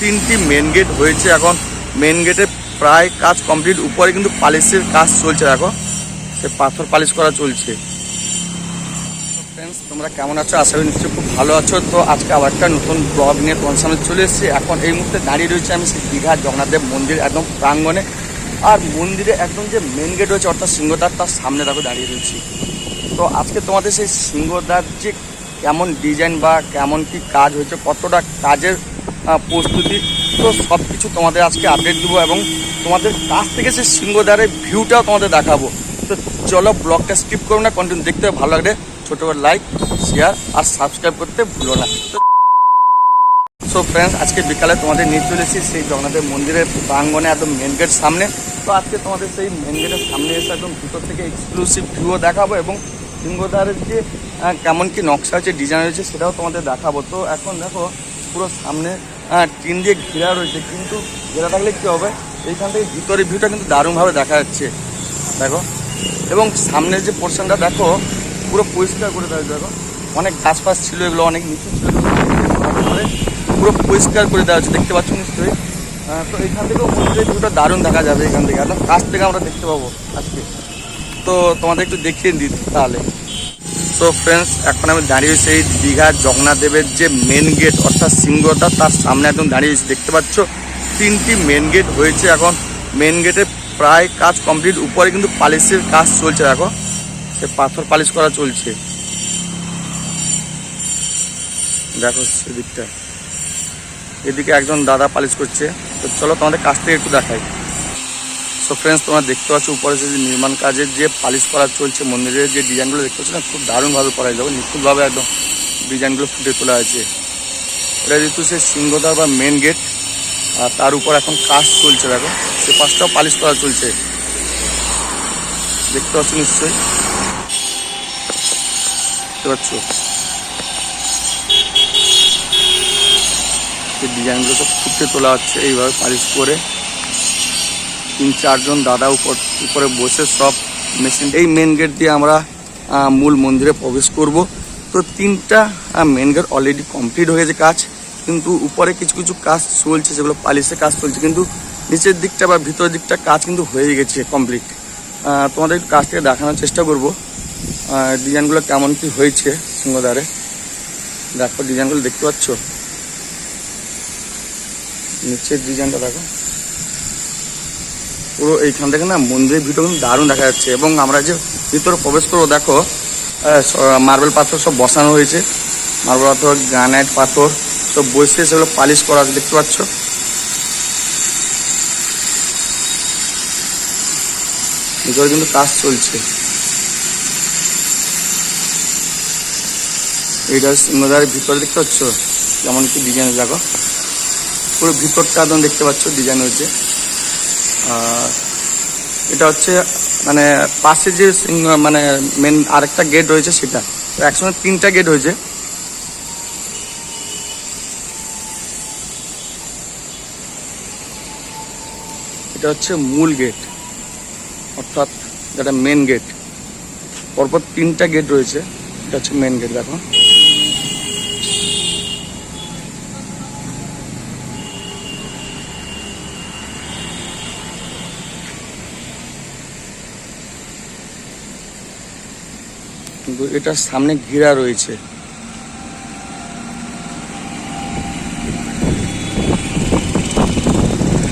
তিনটি main gate হয়েছে এখন। মেন গেটে প্রায় কাজ কমপ্লিট উপরে কিন্তু পালিশের কাজ চলছে দেখো। সে পাথর পালিশ করা চলছে। ফ্রেন্ডস তোমরা কেমন আছো? আশা করি নিশ্চয়ই খুব ভালো আছো। তো আজকে আবার একটা নতুন ব্লগ নিয়ে তোমার সামনে চলে এসেছি। এখন এই মুহূর্তে দাঁড়িয়ে রয়েছে আমি সেই দীঘা জগন্নাথদেব মন্দির একদম প্রাঙ্গণে। আর মন্দিরে একদম যে মেন গেট রয়েছে, অর্থাৎ সিংহদ্বার, তার সামনে দেখো দাঁড়িয়ে রয়েছি। তো আজকে তোমাদের সেই সিংহদ্বার যে কেমন ডিজাইন বা কেমন কি কাজ হয়েছে, কতটা কাজের প্রস্তুতি। তো সব কিছু তোমাদের আজকে আপডেট দেবো এবং তোমাদের কাছ থেকে সেই সিংহদ্বারের ভিউটাও তোমাদের দেখাবো। তো চলো ব্লগটা স্কিপ করো না কন্টিনিউ দেখতে ভালো লাগলে ছোটো করে লাইক শেয়ার আর সাবস্ক্রাইব করতে ভুলো না। সো ফ্রেন্ডস আজকে বিকালে তোমাদের নিয়ে চলে এসেছি সেই জগন্নাথের মন্দিরের প্রাঙ্গণে একদম মেন গেট সামনে। তো আজকে তোমাদের সেই মেন গেটের সামনে এসে একদম ভিতর থেকে এক্সক্লুসিভ ভিউও দেখাবো এবং সিংহদ্বারের যে কেমন কি নকশা হচ্ছে ডিজাইন রয়েছে সেটাও তোমাদের দেখাবো। তো এখন দেখো পুরো সামনে হ্যাঁ টিন দিয়ে ঘেরা রয়েছে, কিন্তু ঘেরা থাকলে কী হবে? এইখান থেকে ভিতরের ভিউটা কিন্তু দারুণভাবে দেখা যাচ্ছে। দেখো, এবং সামনের যে পোর্শনটা দেখো, পুরো পরিষ্কার করে দেওয়া দেখো। অনেক গাছ ফাছ ছিল এগুলো, অনেক নিচু ছিল পুরো পরিষ্কার করে দেওয়া হচ্ছে দেখতে পাচ্ছ নিশ্চয়ই? তো এখান থেকেও মন্দিরের ভিউটা দারুণ দেখা যাবে এখান থেকে। একদম কাছ থেকে আমরা দেখতে পাবো আজকে। তো তোমাদের একটু দেখিয়ে দিই তাহলে। তো ফ্রেন্ডস এখন আমি দাঁড়িয়ে সেই দীঘা জগন্নাথ দেবের যে মেন গেট অর্থাৎ সিংহটা তার সামনে একদম দাঁড়িয়েছি দেখতে পাচ্ছ, তিনটি মেন গেট হয়েছে এখন। মেন গেটে প্রায় কাজ কমপ্লিট উপরে কিন্তু পালিশের কাজ চলছে, দেখো। সে পাথর পালিশ করা চলছে। দেখো সেদিকটা। এদিকে একজন দাদা পালিশ করছে। তো চলো তোমাদের কাছ থেকে একটু দেখাই। সো ফ্রেন্ডস তোমরা দেখতে পাচ্ছ, উপরে যে নির্মাণ কাজের যে পালিশ করা চলছে, মন্দিরের যে ডিজাইনগুলো দেখতে পাচ্ছ না, খুব দারুণভাবে করা যাবে নিখুঁতভাবে একদম ডিজাইনগুলো ফুটে তোলা হয়েছে। এটা যেহেতু সে সিংহদ্বার বা মেন গেট আর তার উপর এখন কাজ চলছে, দেখো। সে পাশটাও পালিশ করা চলছে। দেখতে পাচ্ছ নিশ্চয়ই? দেখতে পাচ্ছ? ডিজাইনগুলো সব ফুটে তোলা হচ্ছে, এইভাবে পালিশ করে। তিন, চারজন দাদা উপর, উপরে বসে সব মেশিন এই মেন গেট দিয়ে আমরা মূল মন্দিরে প্রবেশ করব। তো তিনটা মেন গেট অলরেডি কমপ্লিট হয়ে গেছে কাজ, কিন্তু উপরে কিছু কিছু কাজ চলছে, যেগুলো পালিশে কাজ চলছে, কিন্তু নিচের দিকটা বা ভিতরের দিকটা কাজ কিন্তু হয়ে গেছে কমপ্লিট তোমাদের একটু কাজ থেকে দেখানোর চেষ্টা করব। ডিজাইনগুলো কেমন কি হয়েছে সিংহদ্বারে? দেখো ডিজাইনগুলো দেখতে পাচ্ছ? নিচের ডিজাইনটা দেখো। পুরো এইখান থেকে না মন্দিরের ভিতরে কিন্তু দারুণ দেখা যাচ্ছে। এবং আমরা যে ভিতরে প্রবেশ করব, দেখো মার্বেল পাথর সব বসানো হয়েছে। মার্বেল পাথর, গ্রানাইট পাথর, সব বসে সেগুলো পালিশ করা আছে, দেখতে পাচ্ছ? ভিতরে কিন্তু কাজ চলছে। এইটা সিংহদ্বারের ভিতরে, দেখতে পাচ্ছ? যেমন কি ডিজাইন দেখো। পুরো ভিতরটা একদম দেখতে পাচ্ছ ডিজাইন হয়েছে। এটা হচ্ছে মানে পাশে যে মানে মেন আরেকটা গেট রয়েছে সেটা। একসঙ্গে তিনটা গেট হয়েছে। এটা হচ্ছে মূল গেট অর্থাৎ যেটা মেন গেট পরপর তিনটা গেট রয়েছে, এটা হচ্ছে মেন গেট দেখো। কিন্তু এটার সামনে ঘেরা রয়েছে।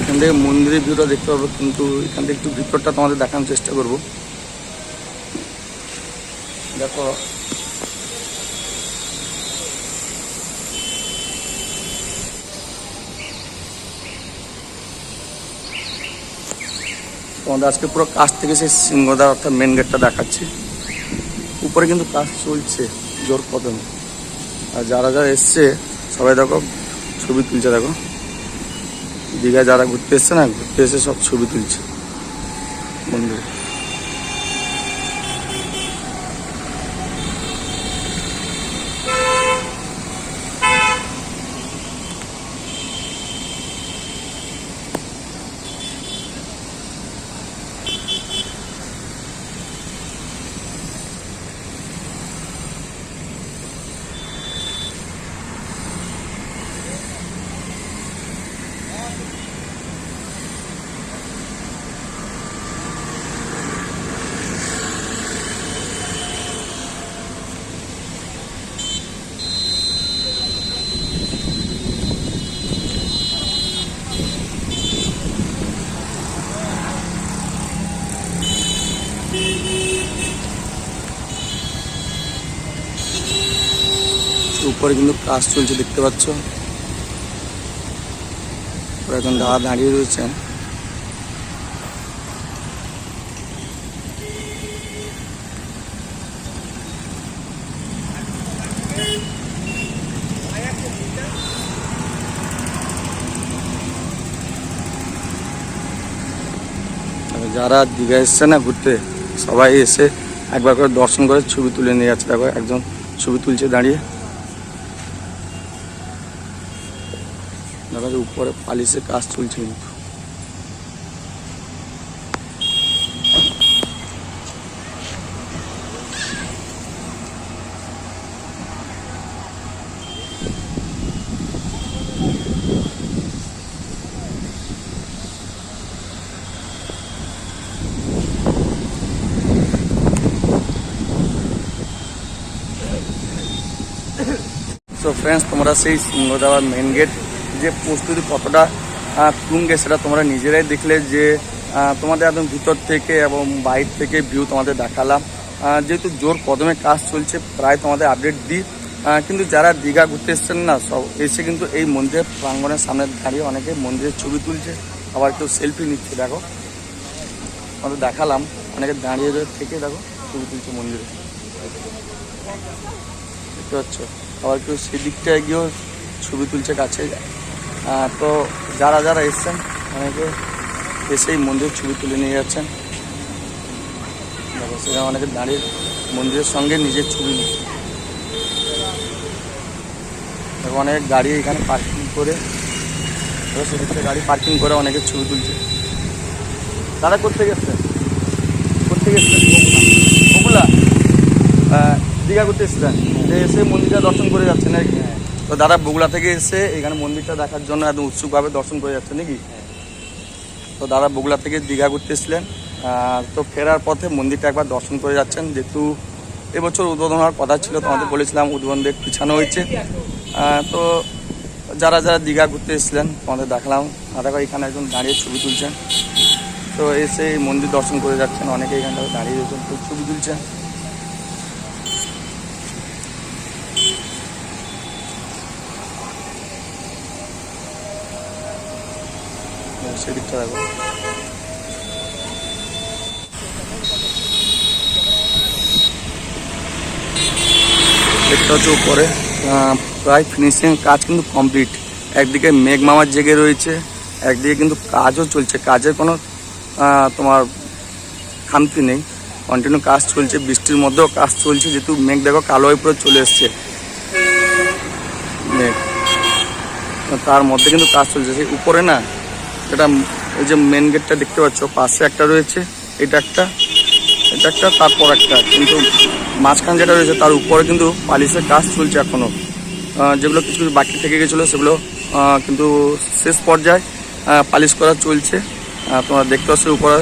এখান থেকে মন্দিরের ভিউটা দেখতে পাবো, কিন্তু এখান থেকে একটু ভিতরটা তোমাদের দেখানোর চেষ্টা করব। দেখো। তোমাদের আজকে পুরো কাছ থেকে সেই সিংহদ্বার, অর্থাৎ মেন গেটটা দেখাচ্ছি। উপরে কিন্তু কাজ চলছে, জোর কদমে। আর যারা যারা এসছে, সবাই দেখো, ছবি তুলছে, দেখো। দীঘায় যারা ঘুরতে এসছে না, ঘুরতে এসে সব ছবি তুলছে। মন্দিরে উপরে কিন্তু কাজ চলছে, দেখতে পাচ্ছ। এখন দাদা দাঁড়িয়ে রয়েছেন। যারা দীঘা এসছে না ঘুরতে, সবাই এসে একবার করে দর্শন করে ছবি তুলে নিয়ে যাচ্ছে। দেখো, একজন ছবি তুলছে দাঁড়িয়ে। যাচ্ছে উপরে পালিশে কাজ চলছে কিন্তু। সো ফ্রেন্ডস তোমরা সেই সিংহদাবার মেন গেট যে প্রস্তুতি কতটা তুঙ্গে সেটা তোমরা নিজেরাই দেখলে যে তোমাদের একদম ভিতর থেকে এবং বাইরে থেকে ভিউ তোমাদের দেখালাম। যেহেতু জোর কদমে কাজ চলছে, প্রায় তোমাদের আপডেট দিই। কিন্তু যারা দীঘা ঘুরতে এসছেন না, সব এসে কিন্তু এই মন্দিরের প্রাঙ্গণের সামনে দাঁড়িয়ে অনেকে মন্দিরের ছবি তুলছে, আবার কেউ সেলফি নিচ্ছে, দেখো। তোমাদের দেখালাম, অনেকে দাঁড়িয়ে থেকে দেখো, ছবি তুলছে মন্দিরে। দেখতে পাচ্ছ? আবার কেউ সেদিকটায় গিয়েও ছবি তুলছে কাছে তো যারা যারা এসছেন, অনেকে এসেই মন্দিরের ছবি তুলে নিয়ে যাচ্ছেন। সেখানে অনেকে দাঁড়িয়ে মন্দিরের সঙ্গে নিজের ছবি অনেক গাড়ি এখানে পার্কিং করে সেদিকটা গাড়ি পার্কিং করে অনেকে ছবি তুলছে। তারা করতে গেছে করতে গেছে দীঘা করতে এসেছিলেন যে এসে মন্দিরটা দর্শন করে যাচ্ছেন নাকি তো দাদা বগুড়া থেকে এসে এখানে মন্দিরটা দেখার জন্য একদম উৎসুকভাবে দর্শন করে যাচ্ছে নাকি? তো দাদা বগুড়া থেকে দীঘা ঘুরতে এসেছিলেন তো ফেরার পথে মন্দিরটা একবার দর্শন করে যাচ্ছেন। যেহেতু এবছর উদ্বোধন হওয়ার কথা ছিল তোমাদের বলেছিলাম উদ্বোধন ডেট পিছানো হয়েছে। তো যারা যারা দীঘা ঘুরতে এসেছিলেন তোমাদের দেখলাম। দেখো এখানে একজন দাঁড়িয়ে ছবি তুলছেন। তো এসে মন্দির দর্শন করে যাচ্ছেন। অনেকে এখানটা দাঁড়িয়ে রয়েছেন তো ছবি তুলছেন। সেদিকটা দেখো হচ্ছে উপরে প্রায় ফিনিশিং কাজ কিন্তু কমপ্লিট একদিকে মেঘ মামার জেগে রয়েছে, একদিকে কিন্তু কাজও চলছে। কাজের কোনো তোমার খামতি নেই। কন্টিনিউ কাজ চলছে, বৃষ্টির মধ্যেও কাজ চলছে, যেহেতু মেঘ দেখো কালো হয়ে পুরো চলে এসছে। মেঘ। তার মধ্যে কিন্তু কাজ চলছে। সেই উপরে না যেটা এই যে মেন গেটটা দেখতে পাচ্ছ, পাশে একটা রয়েছে, এটা একটা এটা একটা, তারপর একটা, কিন্তু মাঝখান যেটা রয়েছে তার উপরে কিন্তু পালিশের কাজ চলছে এখনও যেগুলো কিছু বাকি থেকে গেছিল সেগুলো কিন্তু শেষ পর্যায়ে পালিশ করা চলছে। তোমরা দেখতে পাচ্ছ উপরে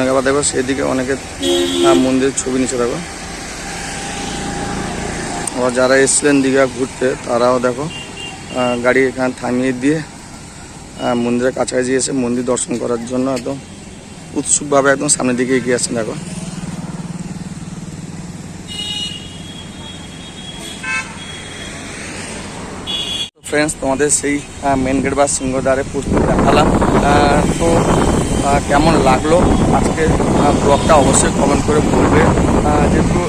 অনেকে আবার দেখো, সেদিকে অনেকে মন্দিরের ছবি নিচে দেখো। আবার যারা এসছিলেন দীঘা ঘুরতে, তারাও দেখো গাড়ি এখানে থামিয়ে দিয়ে মন্দিরের কাছাকাছি এসে মন্দির দর্শন করার জন্য একদম উৎসুকভাবে একদম সামনের দিকে এগিয়ে আসছেন, দেখো। ফ্রেন্ডস তোমাদের সেই মেন গেট বা সিংহদ্বারে প্রস্তুতি দেখালাম। তো কেমন লাগল? আজকে ব্লগটা অবশ্যই কমেন্ট করে বলবে। যেহেতু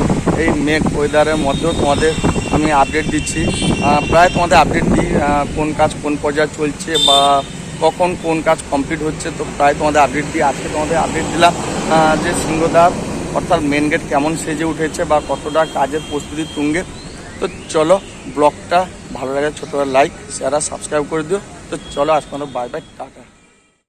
এই মেঘ ওয়েদারের মধ্যেও তোমাদের আমি আপডেট দিচ্ছি। প্রায় তোমাদের আপডেট দিই কোন কাজ কোন পর্যায়ে চলছে বা কখন কোন কাজ কমপ্লিট হচ্ছে, তো প্রায় তোমাদের আপডেট দিই। আজকে তোমাদের আপডেট দিলাম যে সিংহদ্বার, অর্থাৎ মেন গেট কেমন সেজে উঠেছে বা কতটা কাজের প্রস্তুতি তুঙ্গে। তো চলো ব্লগটা ভালো লাগে ছোটো লাইক শেয়ার আর সাবস্ক্রাইব করে দিও। তো চলো আজকে বাই বাই টাটা।